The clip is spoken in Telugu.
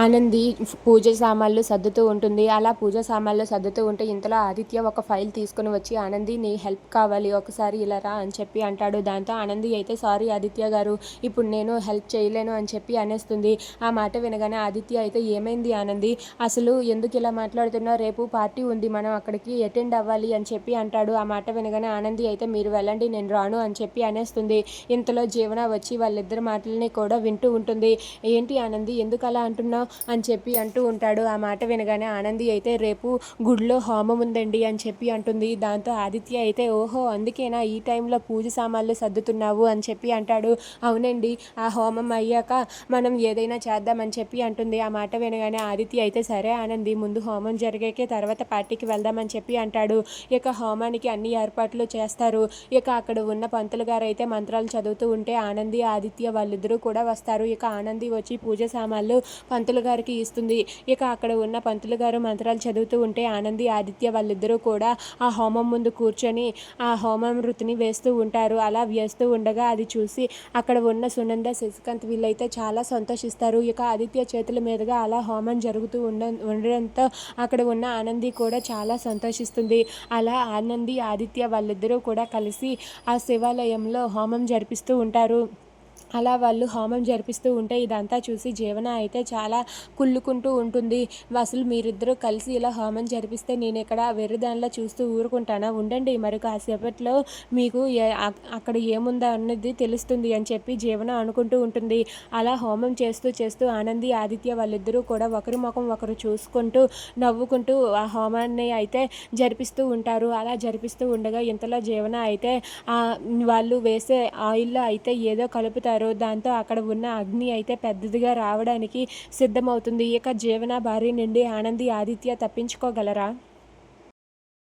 ఆనంది పూజ సామాన్లు సర్దుతూ ఉంటుంది. అలా పూజ సామాన్లు సర్దుతూ ఉంటే ఇంతలో ఆదిత్య ఒక ఫైల్ తీసుకుని వచ్చి ఆనంది నీ హెల్ప్ కావాలి ఒకసారి ఇలా రా అని చెప్పి అంటాడు. దాంతో ఆనంది అయితే సారీ ఆదిత్య గారు ఇప్పుడు నేను హెల్ప్ చేయలేను అని చెప్పి అనేస్తుంది. ఆ మాట వినగానే ఆదిత్య అయితే ఏమైంది ఆనంది? అసలు ఎందుకు ఇలా మాట్లాడుతున్నా రేపు పార్టీ ఉంది మనం అక్కడికి అటెండ్ అవ్వాలి అని చెప్పి అంటాడు. ఆ మాట వినగానే ఆనంది అయితే మీరు వెళ్ళండి నేను రాను అని చెప్పి అనేస్తుంది. ఇంతలో జీవన వచ్చి వాళ్ళిద్దరి మాటలని కూడా వింటూ ఉంటుంది. ఏంటి ఆనంది ఎందుకు అలా అంటున్నావు? అని చెప్పి అంటూ ఉంటాడు. ఆ మాట వినగానే ఆనంది అయితే రేపు గుడిలో హోమం ఉందండి అని చెప్పి అంటుంది. దాంతో ఆదిత్య అయితే ఓహో అందుకేనా ఈ టైంలో పూజ సామాన్లు సర్దుతున్నావు అని చెప్పి అంటాడు. అవునండి ఆ హోమం అయ్యాక మనం ఏదైనా చేద్దామని చెప్పి అంటుంది. ఆ మాట వినగానే ఆదిత్య అయితే సరే ఆనంది ముందు హోమం జరిగాకే తర్వాత పార్టీకి వెళ్దామని చెప్పి అంటాడు. ఇక హోమానికి అన్ని ఏర్పాట్లు చేస్తారు. ఇక అక్కడ ఉన్న పంతులు గారు అయితే మంత్రాలు చదువుతూ ఉంటే ఆనంది ఆదిత్య వాళ్ళిద్దరూ కూడా వస్తారు. ఇక ఆనంది వచ్చి పూజ సామాన్లు పంతులు గారికి ఇస్తుంది. ఇక అక్కడ ఉన్న పంతులు గారు మంత్రాలు చదువుతూ ఉంటే ఆనంది ఆదిత్య వాళ్ళిద్దరూ కూడా ఆ హోమం ముందు కూర్చొని ఆ హోమం వృత్తిని వేస్తూ ఉంటారు. అలా వేస్తూ ఉండగా అది చూసి అక్కడ ఉన్న సునంద శశికాంత్ వీళ్ళైతే చాలా సంతోషిస్తారు. ఇక ఆదిత్య చేతుల మీదుగా అలా హోమం జరుగుతూ ఉండ ఉండడంతో అక్కడ ఉన్న ఆనంది కూడా చాలా సంతోషిస్తుంది. అలా ఆనంది ఆదిత్య వాళ్ళిద్దరూ కూడా కలిసి ఆ శివాలయంలో హోమం జరిపిస్తూ ఉంటారు. అలా వాళ్ళు హోమం జరిపిస్తూ ఉంటే ఇదంతా చూసి జీవన అయితే చాలా కుళ్ళుకుంటూ ఉంటుంది. అసలు మీరిద్దరూ కలిసి ఇలా హోమం జరిపిస్తే నేను ఇక్కడ వెర్రిదానిలో చూస్తూ ఊరుకుంటానా? ఉండండి మరి కాసేపట్లో మీకు అక్కడ ఏముందా అన్నది తెలుస్తుంది అని చెప్పి జీవన అనుకుంటూ ఉంటుంది. అలా హోమం చేస్తూ చేస్తూ ఆనంది ఆదిత్య వాళ్ళిద్దరూ కూడా ఒకరి ముఖం ఒకరు చూసుకుంటూ నవ్వుకుంటూ ఆ హోమాన్ని అయితే జరిపిస్తూ ఉంటారు. అలా జరిపిస్తూ ఉండగా ఇంతలో జీవన అయితే వాళ్ళు వేసే ఆయిల్లో అయితే ఏదో కలుపు కలుపుతారు దాంతో అక్కడ ఉన్న అగ్ని అయితే పెద్దదిగా రావడానికి సిద్ధమవుతుంది. ఇక జీవన భారీ నుండి ఆనంది ఆదిత్య తప్పించుకోగలరా?